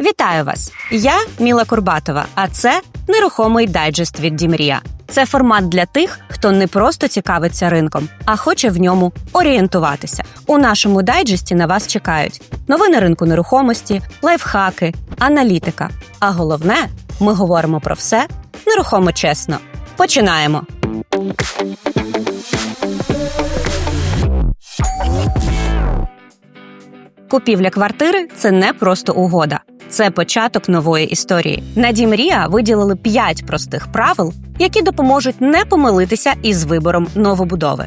Вітаю вас! Я Міла Курбатова, а це нерухомий дайджест від Дімрія. Це формат для тих, хто не просто цікавиться ринком, а хоче в ньому орієнтуватися. У нашому дайджесті на вас чекають новини ринку нерухомості, лайфхаки, аналітика. А головне, ми говоримо про все нерухомо чесно. Починаємо! Купівля квартири це не просто угода, це початок нової історії. На Дімрія виділили п'ять простих правил, які допоможуть не помилитися із вибором новобудови.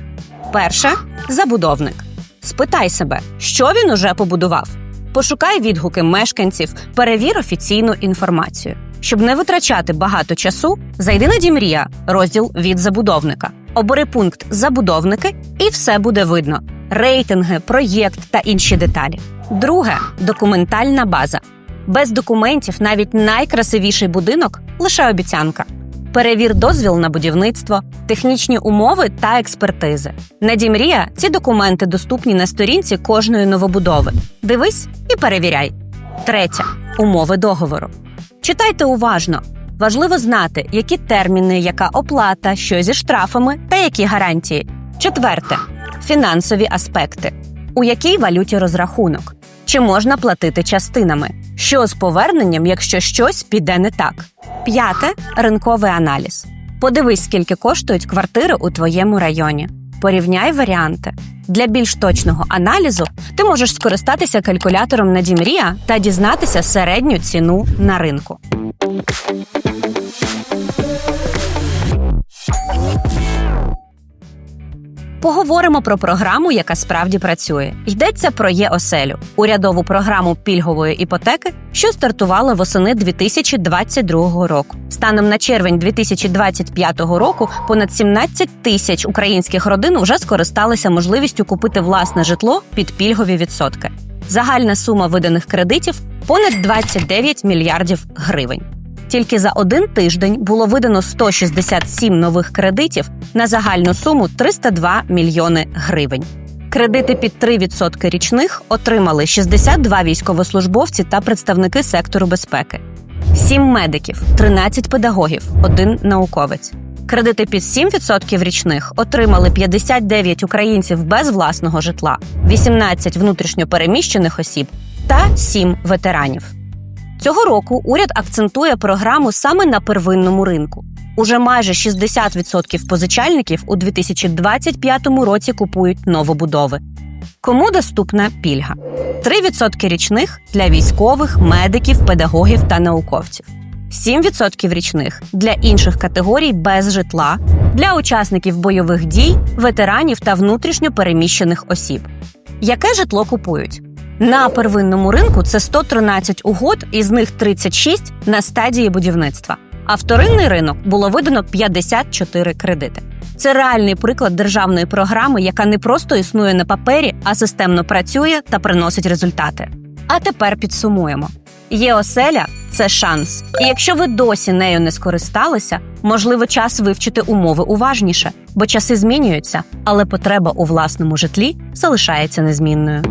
Перше забудовник. Спитай себе, що він уже побудував. Пошукай відгуки мешканців, перевір офіційну інформацію. Щоб не витрачати багато часу, зайди на Дімрія, розділ від забудовника. Обери пункт забудовники, і все буде видно: рейтинги, проєкт та інші деталі. Друге документальна база. Без документів навіть найкрасивіший будинок лише обіцянка. Перевір дозвіл на будівництво, технічні умови та експертизи. На Дімрія ці документи доступні на сторінці кожної новобудови. Дивись і перевіряй. Третє умови договору. Читайте уважно. Важливо знати, які терміни, яка оплата, що зі штрафами та які гарантії. Четверте фінансові аспекти. У якій валюті розрахунок? Чи можна платити частинами? Що з поверненням, якщо щось піде не так? П'яте ринковий аналіз. Подивись, скільки коштують квартири у твоєму районі. Порівняй варіанти. Для більш точного аналізу ти можеш скористатися калькулятором на Дімрія та дізнатися середню ціну на ринку. Поговоримо про програму, яка справді працює. Йдеться про ЄОселю – урядову програму пільгової іпотеки, що стартувала восени 2022 року. Станом на червень 2025 року понад 17 тисяч українських родин вже скористалися можливістю купити власне житло під пільгові відсотки. Загальна сума виданих кредитів понад 29 мільярдів гривень. Тільки за один тиждень було видано 167 нових кредитів на загальну суму 302 мільйони гривень. Кредити під 3% річних отримали 62 військовослужбовці та представники сектору безпеки, 7 медиків, 13 педагогів, 1 науковець. Кредити під 7% річних отримали 59 українців без власного житла, 18 внутрішньопереміщених осіб та 7 ветеранів. Цього року уряд акцентує програму саме на первинному ринку. Уже майже 60% позичальників у 2025 році купують новобудови. Кому доступна пільга? 3% річних для військових, медиків, педагогів та науковців, 7% річних для інших категорій без житла, для учасників бойових дій, ветеранів та внутрішньо переміщених осіб. Яке житло купують? На первинному ринку це 113 угод, із них 36 на стадії будівництва. А вторинний ринок було видано 54 кредити. Це реальний приклад державної програми, яка не просто існує на папері, а системно працює та приносить результати. А тепер підсумуємо: є оселя це шанс. І якщо ви досі нею не скористалися, можливо, час вивчити умови уважніше, бо часи змінюються, але потреба у власному житлі залишається незмінною.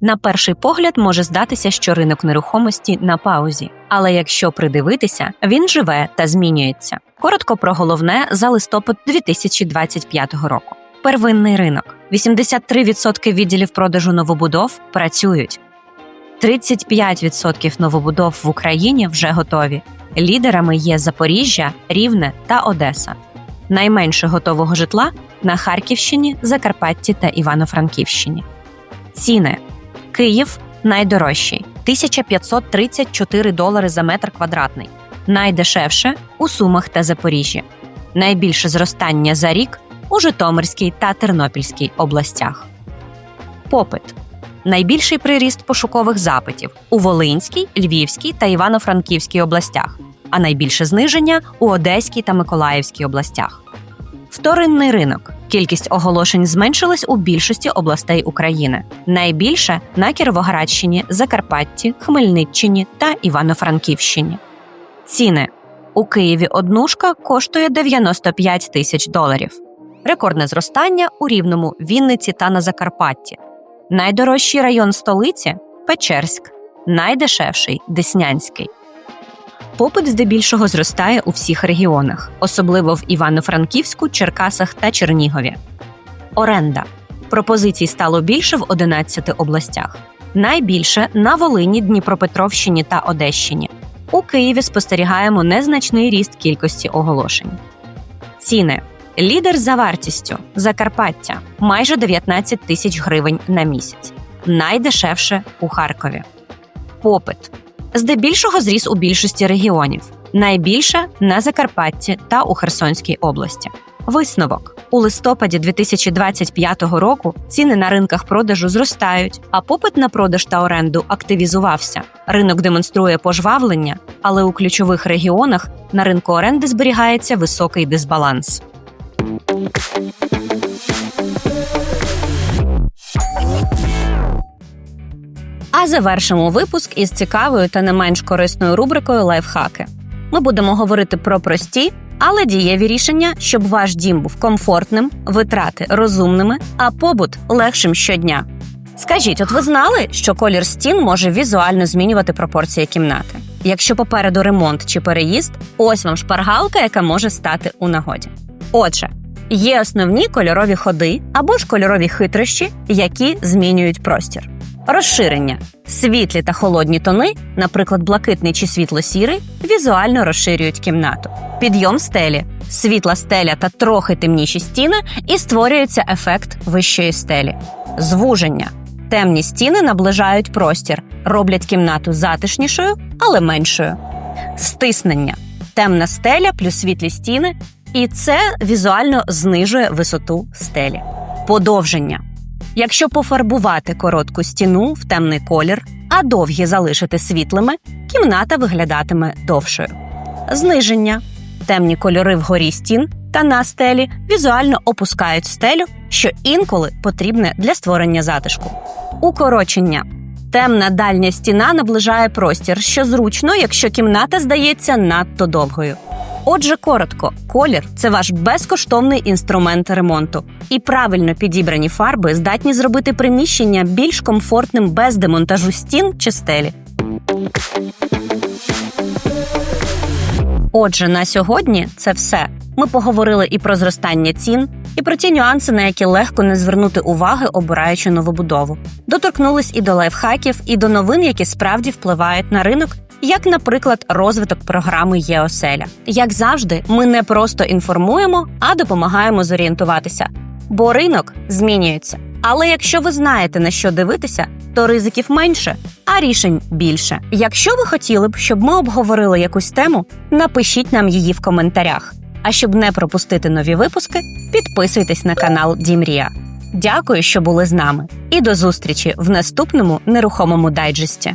На перший погляд може здатися, що ринок нерухомості на паузі, але якщо придивитися, він живе та змінюється. Коротко про головне за листопад 2025 року. Первинний ринок: 83% відділів продажу новобудов працюють. 35% новобудов в Україні вже готові. Лідерами є Запоріжжя, Рівне та Одеса. Найменше готового житла на Харківщині, Закарпатті та Івано-Франківщині. Ціни Київ найдорожчий 1534 долари за метр квадратний, найдешевше у Сумах та Запоріжжі, найбільше зростання за рік у Житомирській та Тернопільській областях. Попит найбільший приріст пошукових запитів у Волинській, Львівській та Івано-Франківській областях, а найбільше зниження у Одеській та Миколаївській областях. Вторинний ринок. Кількість оголошень зменшилась у більшості областей України. Найбільше на Кіровоградщині, Закарпатті, Хмельниччині та Івано-Франківщині. Ціни у Києві однушка коштує 95 тисяч доларів. Рекордне зростання у Рівному, Вінниці та на Закарпатті. Найдорожчий район столиці Печерськ, найдешевший Деснянський. Попит здебільшого зростає у всіх регіонах, особливо в Івано-Франківську, Черкасах та Чернігові. Оренда пропозицій стало більше в 11 областях. Найбільше на Волині, Дніпропетровщині та Одещині. У Києві спостерігаємо незначний ріст кількості оголошень. Ціни лідер за вартістю Закарпаття майже 19 тисяч гривень на місяць. Найдешевше у Харкові. Попит здебільшого зріс у більшості регіонів. Найбільше на Закарпатті та у Херсонській області. Висновок у листопаді 2025 року ціни на ринках продажу зростають, а попит на продаж та оренду активізувався. Ринок демонструє пожвавлення, але у ключових регіонах на ринку оренди зберігається високий дисбаланс. А завершимо випуск із цікавою та не менш корисною рубрикою Лайфхаки. Ми будемо говорити про прості, але дієві рішення, щоб ваш дім був комфортним, витрати розумними, а побут легшим щодня. Скажіть, от ви знали, що колір стін може візуально змінювати пропорції кімнати? Якщо попереду ремонт чи переїзд, ось вам шпаргалка, яка може стати у нагоді. Отже, є основні кольорові ходи або ж кольорові хитрощі, які змінюють простір. Розширення світлі та холодні тони, наприклад, блакитний чи світло-сірий, візуально розширюють кімнату. Підйом стелі, світла стеля та трохи темніші стіни, і створюється ефект вищої стелі. Звуження темні стіни наближають простір, роблять кімнату затишнішою, але меншою. Стиснення темна стеля плюс світлі стіни, і це візуально знижує висоту стелі. Подовження. Якщо пофарбувати коротку стіну в темний колір, а довгі залишити світлими, кімната виглядатиме довшою. Зниження темні кольори вгорі стін та на стелі візуально опускають стелю, що інколи потрібне для створення затишку. Укорочення темна дальня стіна наближає простір, що зручно, якщо кімната здається надто довгою. Отже, коротко, колір це ваш безкоштовний інструмент ремонту, і правильно підібрані фарби здатні зробити приміщення більш комфортним без демонтажу стін чи стелі. Отже, на сьогодні це все. Ми поговорили і про зростання цін, і про ті нюанси, на які легко не звернути уваги, обираючи новобудову. Доторкнулись і до лайфхаків, і до новин, які справді впливають на ринок як, наприклад, розвиток програми ЄОселя. Як завжди, ми не просто інформуємо, а допомагаємо зорієнтуватися. Бо ринок змінюється. Але якщо ви знаєте на що дивитися, то ризиків менше, а рішень більше. Якщо ви хотіли б, щоб ми обговорили якусь тему, напишіть нам її в коментарях. А щоб не пропустити нові випуски, підписуйтесь на канал Дімрія. Дякую, що були з нами, і до зустрічі в наступному нерухомому дайджесті.